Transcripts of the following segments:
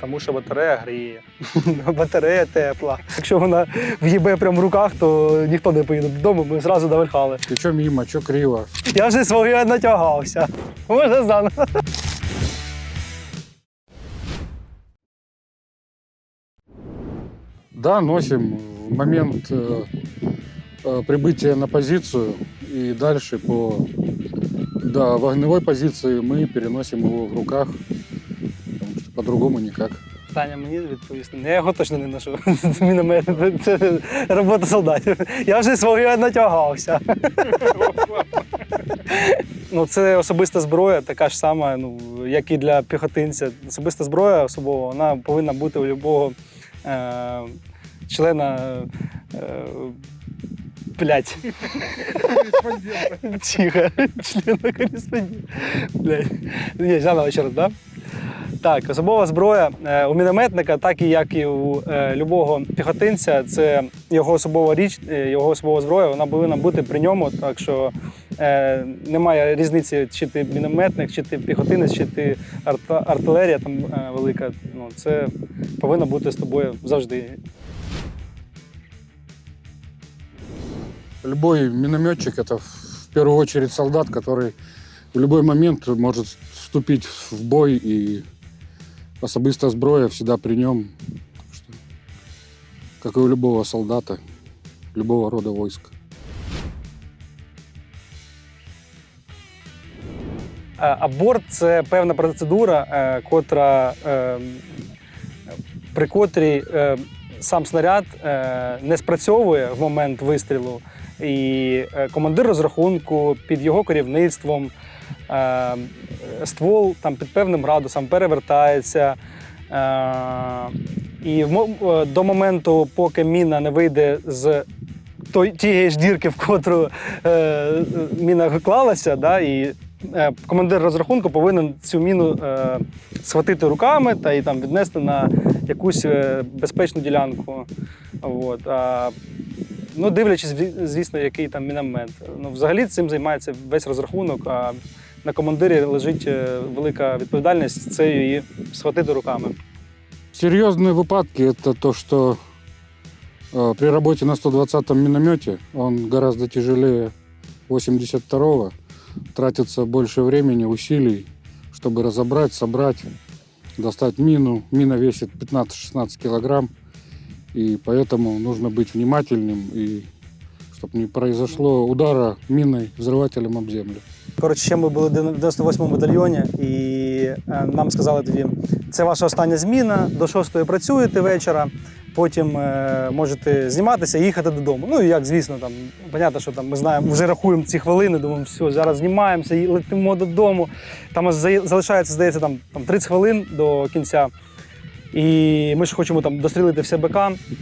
тому що батарея гріє. батарея тепла. Якщо вона в'їбе прямо в руках, то ніхто не поїде додому, ми зразу до Вальхали. Ты чё мимо, чё криво? Я вже своє натягався. Можна заново. Да, носим в момент э, э, прибытия на позицию и дальше по да, в огневой позиции мы переносим его в руках, потому что по-другому никак. Таня мені відповісти. Я його точно не ношу. Це міномет. Це робота солдатів. Я вже своє натягався. ну, це особиста зброя, така ж сама, ну, як і для піхотинця. Особиста зброя особова, вона повинна бути у любого е- члена. Е- Блять. Тихо. Члена кореспондента. Блять. Ні, заново ще раз, да? Так, особова зброя е, у мінометника, так і як і у е, любого піхотинця, це його особова річ, е, його особова зброя, вона повинна бути при ньому. Так що немає різниці, чи ти мінометник, чи ти піхотинець, чи ти арта- артилерія там велика. Ну, це повинно бути з тобою завжди. Любой минометчик это в первую очередь солдат, который в любой момент может вступить в бой и особистая зброя всегда при что, как и у любого солдата, любого рода войска. Е, Аборт це певна процедура, е, котра, е, при котрій сам снаряд не спрацьовує в момент вистрілу, і командир розрахунку під його керівництвом ствол там під певним градусом перевертається. Е, І е, до моменту, поки міна не вийде з тієї ж дірки, в котру е, міна виклалася, да, і командир розрахунку повинен цю міну схватити руками та і там віднести на якусь безпечну ділянку. От. Ну, дивлячись, звісно, який там міномет. Ну, взагалі цим займається весь розрахунок, а на командирі лежить е, велика відповідальність це її схватити руками. Серьезные выпадки это то, что э, при работе на 120-м миномете он гораздо тяжелее 82-го, тратится больше времени, усилий, чтобы разобрать, собрать, достать мину. Мина весит 15-16 килограмм, и поэтому нужно быть внимательным, и чтобы не произошло удара миной, взрывателем об землю. Коротше, ще ми були в 98-му батальйоні, і е, нам сказали тоді, це ваша остання зміна, до 6-ї працюєте вечора, потім е, можете зніматися і їхати додому. Ну і як, звісно, там, понятно, що там ми знаємо, вже рахуємо ці хвилини, думаємо, все, зараз знімаємося і летимо додому. Там за- залишається, здається, там, там 30 хвилин до кінця. І ми ж хочемо там дострілити все БК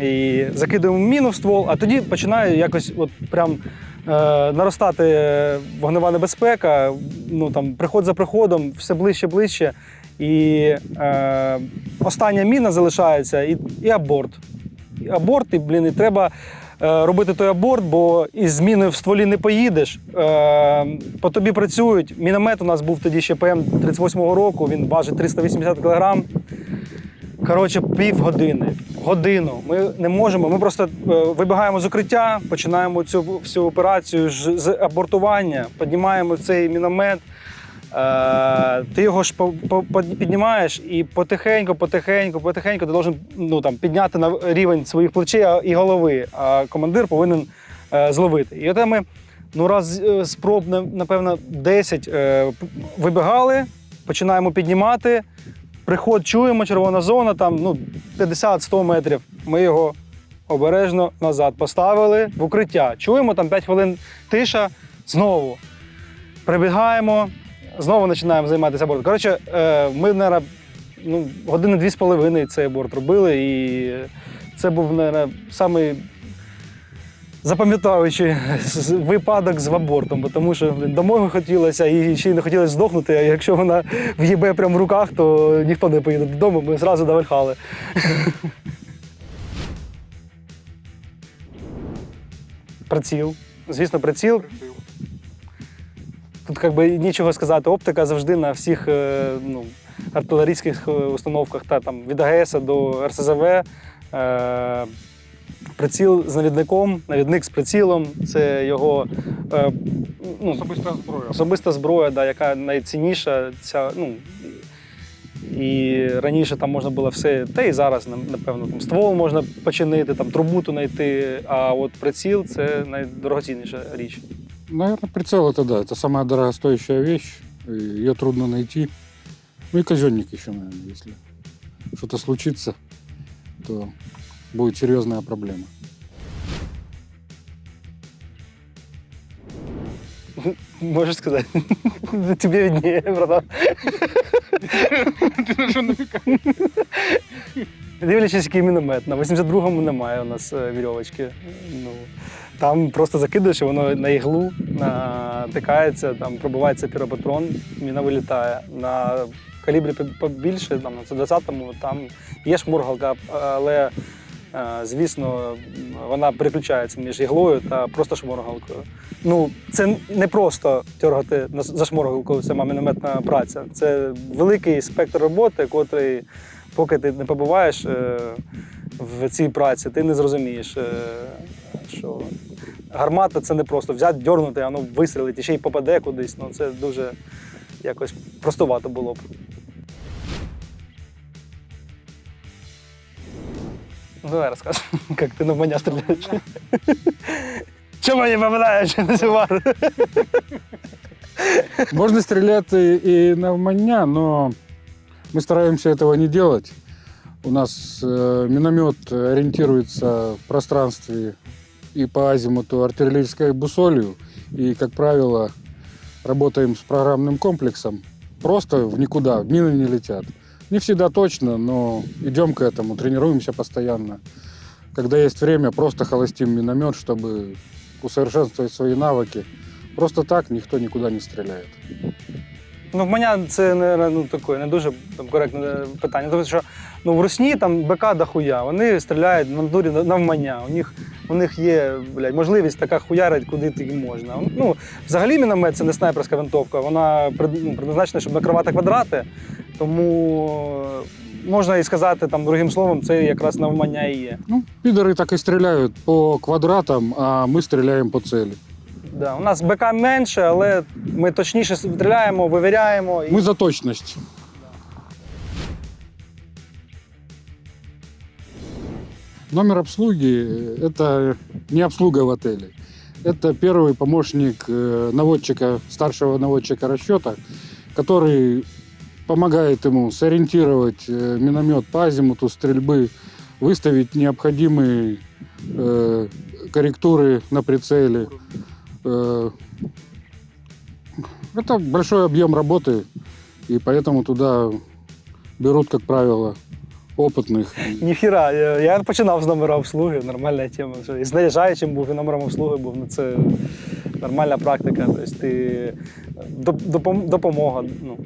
і закидуємо міну в ствол, а тоді починає якось от прям е, наростати вогнева небезпека. Ну там приход за приходом, все ближче, ближче. І е, остання міна залишається, і, і аборт. І аборт, і, блін, і треба е, робити той аборт, бо із зміною в стволі не поїдеш. Е, по тобі працюють. Міномет у нас був тоді ще ПМ 38-го року, він важить 380 кг. Коротше, півгодини, годину. Ми не можемо. Ми просто е, вибігаємо з укриття, починаємо цю всю операцію з абортування, піднімаємо цей міномет. Е, ти його ж по- піднімаєш і потихеньку, потихеньку, потихеньку ти должен ну, там, підняти на рівень своїх плечей і голови. А командир повинен е, зловити. І от ми ну, раз е, спроб, напевно, 10 е, вибігали, починаємо піднімати. Приход чуємо, червона зона, там ну, 50-100 метрів. Ми його обережно назад поставили в укриття. Чуємо там 5 хвилин тиша, знову прибігаємо, знову починаємо займатися абортом. Коротше, е, ми, мабуть, ну, години дві з половиною цей аборт робили, і це був, мабуть, самий запам'ятаючий з- випадок з абортом, тому що домой хотілося і ще й не хотілося здохнути. А якщо вона в'їбе прямо в руках, то ніхто не поїде додому, ми зразу до Вальхали. Приціл. Звісно, приціл. Тут як би нічого сказати. Оптика завжди на всіх е, ну, артилерійських е, установках та там від АГС до РСЗВ. Е, приціл з навідником, навідник з прицілом це його е, ну, Особистая зброя. особиста зброя, да, яка найцінніша. Ця, ну, і раніше там можна було все, та і зараз, напевно, там ствол можна починити, там трубуту знайти, а от приціл це найдорогоцінніша річ. Наверное, прицел это да, это самая дорогостоящая вещь. Ее трудно найти. Ну и казенник еще, наверное, если что-то случится, то будет серьезная проблема. Можеш сказати? Тобі видніє, братан. Ты на что намекаешь? Дивлячись, який міномет. На 82-му немає у нас е, вірьовочки. Ну, там просто закидаєш, і воно на іглу натикається, там пробивається піропатрон, міна вилітає. На калібрі по- побільше, там, на 120-му, там є шмургалка, але, звісно, вона переключається між іглою та просто шмургалкою. Ну, це не просто тягати на- за шморгалкою сама мінометна праця. Це великий спектр роботи, котрий поки ти не побуваєш е, в цій праці, ти не зрозумієш, е, що гармата це не просто взяти, дьорнути, воно вистрілить і ще й попаде кудись. Ну, це дуже якось простувато було б. Ну, давай розкажи, як ти на мене стріляєш. Чому не попадаєш? Можно стрелять и, и навмання, но мы стараемся этого не делать. У нас э, миномет ориентируется в пространстве и по азимуту артиллерийской бусолью. И, как правило, работаем с программным комплексом. Просто в никуда, мины не летят. Не всегда точно, но идем к этому, тренируемся постоянно. Когда есть время, просто холостим миномет, чтобы усовершенствовать свои навыки. Просто так никто никуда не стреляет. Ну, в мене це не, ну, таке, не дуже там, коректне питання. Тому що ну, в Русні там БК дохуя, вони стріляють на дурі навмання. У них, у них є блядь, можливість така хуярить, куди ти можна. Ну, взагалі міномет це не снайперська винтовка, вона пред- ну, предназначена, щоб накривати квадрати. Тому е, можна і сказати там другим словом, це якраз навмання і є. Ну, пидоры так и стреляют по квадратам, а мы стреляем по цели. Да, у нас БК менше, але ми точніше стріляємо, вивіряємо. І... Мы за точность. Номер обслуги – это не обслуга в отеле. Это первый помощник э, наводчика, старшего наводчика расчета, который помогает ему сориентировать э, миномет по азимуту стрельбы, выставить необходимые э, корректуры на прицеле. Э, это большой объем работы, и поэтому туда берут, как правило, опытных. Ніхіра, я, я починав з номера обслуги, нормальна тема. Що І заряджаючим був, і номером обслуги був. Ну, це нормальна практика. Тобто ти доп- допом- допомога, ну,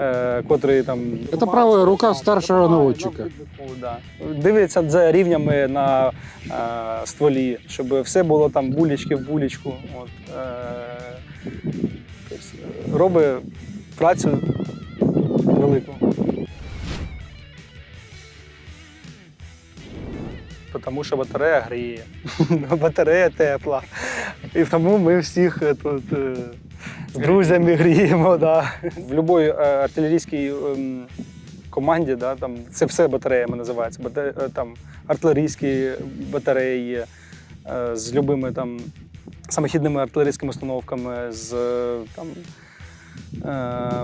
е, котрий там. Это правая рука старшего наводчика. Ну, да. Дивиться за рівнями на е, стволі, щоб все було там булічки в булічку. От, е, тобто, робить працю велику. Тому що батарея гріє, батарея тепла. І тому ми всіх е, тут е, з друзями гріємо. Да. В будь-якій артилерійській ем, команді да, там, це все батареями називається. Е, Там, артилерійські батареї є е, з любими там, самохідними артилерійськими установками, з е, там, е,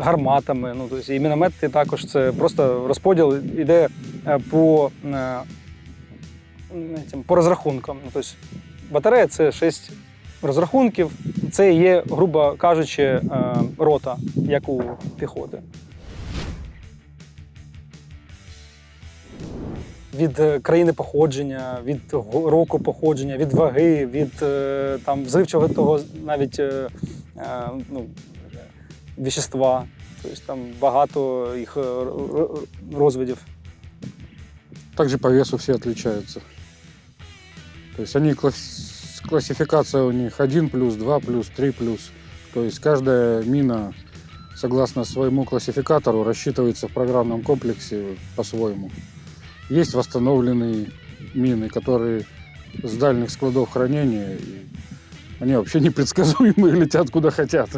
гарматами. Ну, тобто, і міномети також це просто розподіл іде е, по, е, по розрахункам. Ну, тобто, батарея це 6 розрахунків. Це є, грубо кажучи, е, рота, як у піхоти. Від е, країни походження, від року походження, від ваги, від е, там, взривчого того навіть е, е, ну, вещества. Тобто там багато їх е, р- р- розвидів. Также по весу все отличаются. То есть они класс- классификация у них 1 плюс, 2 плюс, 3 плюс. То есть каждая мина согласно своему классификатору, рассчитывается в программном комплексе по-своему. Есть восстановленные мины, которые с дальних складов хранения, они вообще непредсказуемые, летят куда хотят.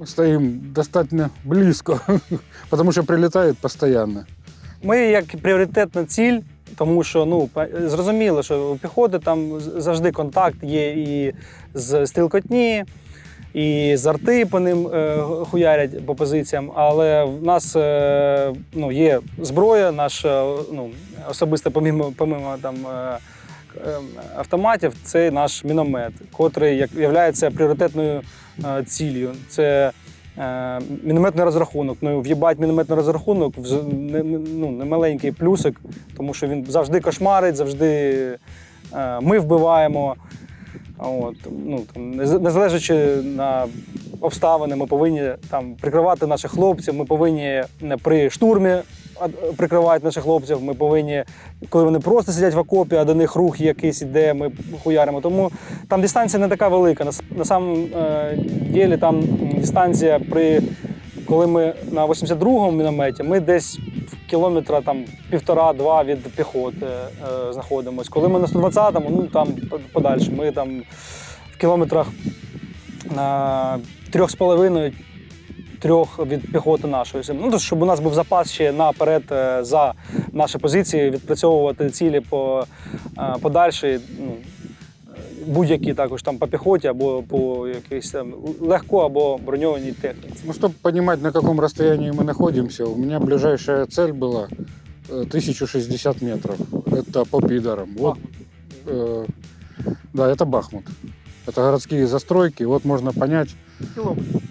Мы стоим достаточно близко, потому что прилетает постоянно. Ми як пріоритетна ціль, тому що ну зрозуміло, що у піхоти там завжди контакт є і з стрілкотні, і з арти по ним е, хуярять по позиціям. Але в нас е, ну, є зброя, наш е, ну, особисто помімо, помімо там. Е, Автоматів це наш міномет, котрий як є пріоритетною е, ціллю. Це е, мінометний розрахунок. Ну, в'їбать мінометний розрахунок не, ну, не маленький плюсик, тому що він завжди кошмарить, завжди е, ми вбиваємо. От, ну, там, не- незважаючи на обставини, ми повинні там, прикривати наших хлопців, ми повинні при штурмі а, прикривати наших хлопців, ми повинні, коли вони просто сидять в окопі, а до них рух якийсь іде, ми хуяримо. Тому там дистанція не така велика. На, на самом е, ділі там дистанція при коли ми на 82-му мінометі, ми десь в кілометра там півтора-два від піхоти е, знаходимося. Коли ми на 120-му, ну там подальше, ми там в кілометрах на трьох з половиною трьох від піхоти нашої. Ну, тобто, щоб у нас був запас ще наперед е, за наші позиції, відпрацьовувати цілі по е, подальші. Ну, будь-які також там по піхоті або по якійсь там легко або броньованій техніці. Ну, чтобы понимать, на каком расстоянии мы находимся, у меня ближайшая цель была э, 1060 метров. Это по пидорам. Вот, э, да, это Бахмут. Это городские застройки. Вот можно понять,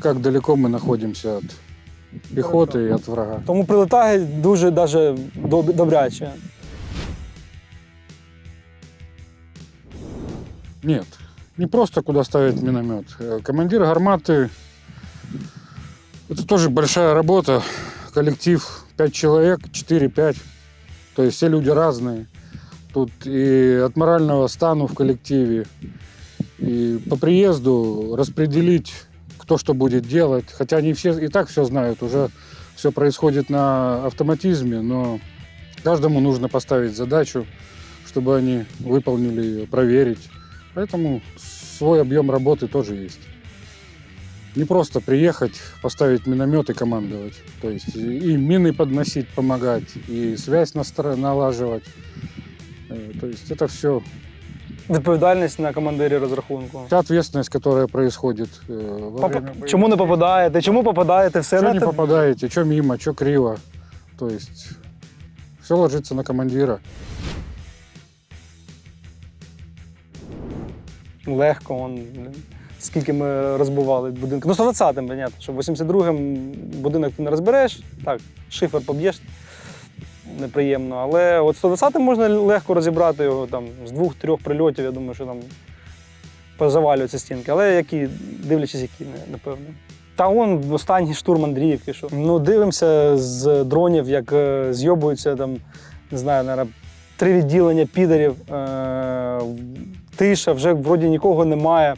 как далеко мы находимся от пехоты и от врага. Тому прилетає дуже даже доб- добряче. Нет, не просто куда ставить миномет. Э, Командир гарматы это тоже большая работа. Коллектив 5 человек, 4-5. То есть все люди разные. Тут и от морального стану в коллективе, и по приезду распределить, кто что будет делать. Хотя они все и так все знают, уже все происходит на автоматизме, но каждому нужно поставить задачу, чтобы они выполнили ее, проверить. Поэтому свой объем работы тоже есть. Не просто приехать, поставить миномет и командовать. То есть и мины подносить, помогать, и связь налаживать. Э, То есть это все Відповідальність на командирі розрахунку. вся ответственность, которая происходит э, во Папа- время боевых Чому не попадаєте? Чому попадаєте? Все на не те- попадаете, что мимо, что криво. То есть все ложится на командира. легко. Он, блін, скільки ми розбивали будинки. Ну, 120-м, понятно, що 82-м будинок ти не розбереш, так, шифер поб'єш неприємно. Але от 120-м можна легко розібрати його там з двох-трьох прильотів, я думаю, що там позавалюються стінки. Але які, дивлячись, які, напевно. Та он останній штурм Андріївки. Що. Ну, дивимося з дронів, як е, зйобуються там, не знаю, наверное, три відділення підерів. Е, тиша, вже вроді нікого немає.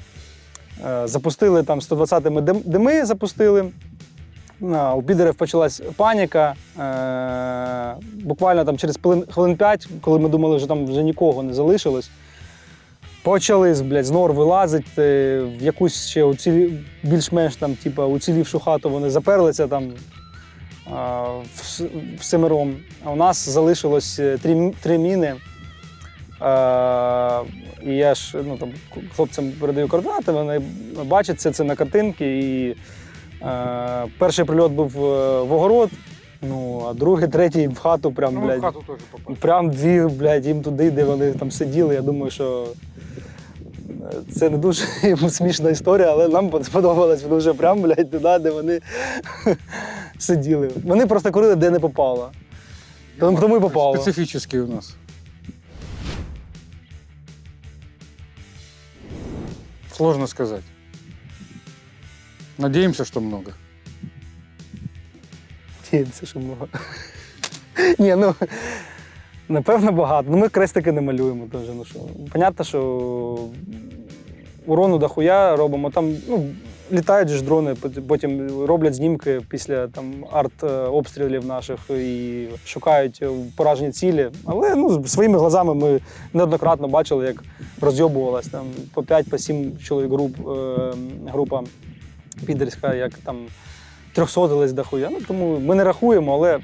Е, запустили там 120-ми дим- дими, запустили. У підерів почалась паніка. Е, буквально там через хвилин, 5, коли ми думали, що там вже нікого не залишилось. Почали блядь, з нор вилазити в якусь ще уцілі, більш-менш там, типу, уцілівшу хату вони заперлися там а, в, в семером. А у нас залишилось е, три, три міни. А, і я ж ну, там, хлопцям передаю координати, вони бачать це, на картинки. І е, перший прильот був е, в огород, ну, а другий, третій в хату, прям, Ну, мы в хату тоже попали. Прям дві, блядь, їм туди, де вони там сиділи. Я думаю, що е, це не дуже смішна історія, але нам сподобалось дуже прям, блядь, туди, де вони сиділи. Вони просто курили, де не попало. Тому, тому і попало. Специфический у нас. Сложно сказать. Надеемся, что много. Тінці, що много. Ні, ну напевно багато. Ну ми крестики не малюємо теж. Ну що. Понятно, що урону дохуя робимо. Там ну, літають ж дрони, потім роблять знімки після там арт-обстрілів наших і шукають поражені цілі. Але ну, своїми глазами ми неоднократно бачили, як розйобувалась там по 5 по 7 чоловік груп, е, група підерська, як там трьохсотились дохуя. Ну, тому ми не рахуємо, але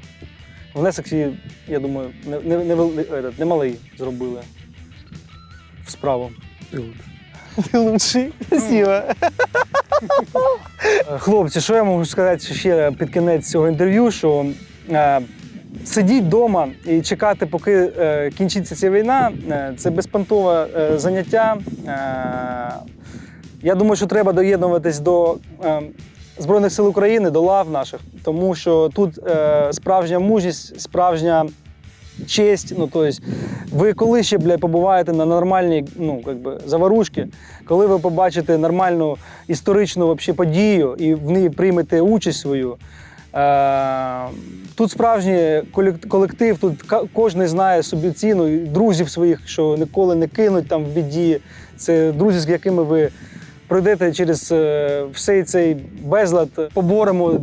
внесок, всі, я думаю, не, не, не, вел- е, не малий зробили в справу. Ти лучший. Спасибо. Хлопці, що я можу сказати ще під кінець цього інтерв'ю, що е, сидіть вдома і чекати, поки е, кінчиться ця війна, е, це безпонтове е, заняття. Е, я думаю, що треба доєднуватись до е, Збройних сил України, до лав наших, тому що тут е, справжня мужність, справжня честь. Ну, тобто, ви коли ще бля, побуваєте на нормальній ну, би, заварушці, коли ви побачите нормальну історичну вообще, подію і в ній приймете участь свою. Е, тут справжній колектив, тут кожен знає собі ціну, друзів своїх, що ніколи не кинуть там в біді. Це друзі, з якими ви пройдете через е, всей цей безлад, поборемо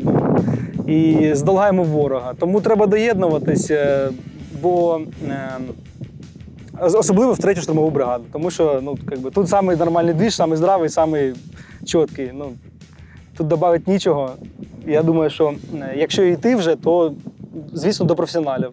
і здолгаємо ворога. Тому треба доєднуватися, бо е, особливо в третю штурмову бригаду. Тому що ну, би, тут самий нормальний двіж, самий здравий, самий чіткий. Ну, тут додати нічого. Я думаю, що е, якщо йти вже, то звісно до професіоналів.